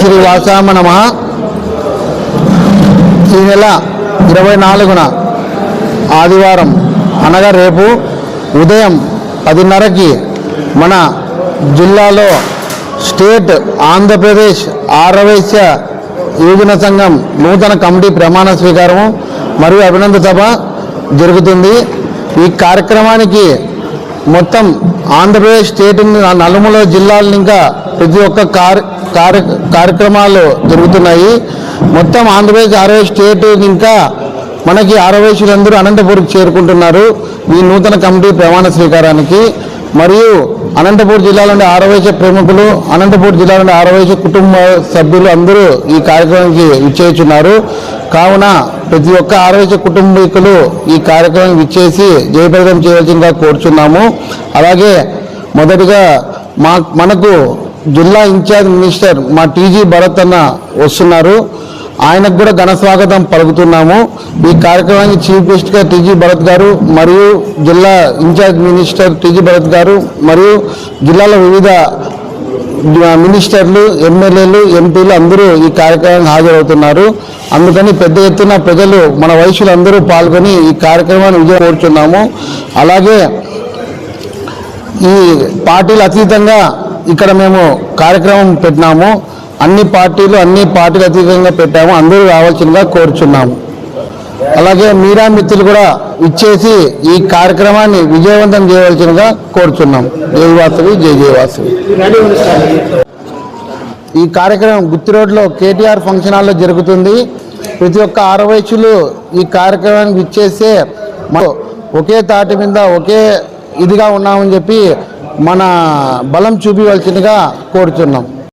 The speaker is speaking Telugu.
శ్రీ వాసామ నమ. ఈ నెల ఇరవై నాలుగున ఆదివారం అనగా రేపు ఉదయం పదిన్నరకి మన జిల్లాలో స్టేట్ ఆంధ్రప్రదేశ్ ఆరవైశ్య యువజన సంఘం నూతన కమిటీ ప్రమాణ స్వీకారము మరియు అభినందన సభ జరుగుతుంది. ఈ కార్యక్రమానికి మొత్తం ఆంధ్రప్రదేశ్ స్టేట్ నలుమూల జిల్లాలను ఇంకా ప్రతి ఒక్క కార్య కార్య కార్యక్రమాలు జరుగుతున్నాయి. మొత్తం ఆంధ్రప్రదేశ్ అరవై స్టేట్ ఇంకా మనకి ఆరవయసులందరూ అనంతపూర్కి చేరుకుంటున్నారు. ఈ నూతన కమిటీ ప్రమాణ స్వీకారానికి. మరియు అనంతపూర్ జిల్లాలోని ఆరవైశ్య ప్రముఖులు అనంతపూర్ జిల్లాలోని ఆరవైశ్య కుటుంబ సభ్యులు అందరూ ఈ కార్యక్రమానికి విచ్చేస్తున్నారు. కావున ప్రతి ఒక్క ఆరవైశ్య కుటుంబీకులు ఈ కార్యక్రమం విచ్చేసి జయప్రదం చేయవలసిందిగా కోరుచున్నాము. అలాగే మొదటిగా మా మనకు జిల్లా ఇన్ఛార్జ్ మినిస్టర్ మా టీజీ భరత్ అన్న వస్తున్నారు. ఆయనకు కూడా ఘన స్వాగతం పలుకుతున్నాము. ఈ కార్యక్రమానికి చీఫ్ గెస్ట్గా టీజీ భరత్ గారు మరియు జిల్లా ఇన్ఛార్జ్ మినిస్టర్ టీజీ భరత్ గారు మరియు జిల్లాలో వివిధ మినిస్టర్లు ఎమ్మెల్యేలు ఎంపీలు అందరూ ఈ కార్యక్రమానికి హాజరవుతున్నారు. అందుకని పెద్ద ఎత్తున ప్రజలు మన వయసులు అందరూ పాల్గొని ఈ కార్యక్రమాన్ని విజయం కోరుతున్నాము అలాగే ఈ పార్టీలు అతీతంగా ఇక్కడ మేము కార్యక్రమం పెట్టినాము. అన్ని పార్టీలు అన్ని పార్టీలు అతీతంగా పెట్టాము. అందరూ రావాల్సిందిగా కోరుచున్నాము. అలాగే మీరా మిత్రులు కూడా ఇచ్చేసి ఈ కార్యక్రమాన్ని విజయవంతం చేయవలసిందిగా కోరుచున్నాం. జై జయ జయవాసవి ఈ కార్యక్రమం గుత్తి రోడ్లో కేటీఆర్ ఫంక్షన్ హాల్లో జరుగుతుంది. ప్రతి ఒక్క ఆరవైశ్యులు ఈ కార్యక్రమానికి ఇచ్చేస్తే ఒకే తాటి మీద ఒకే ఇదిగా ఉన్నామని చెప్పి మన బలం చూపించవలసిందిగా కోరుతున్నాం.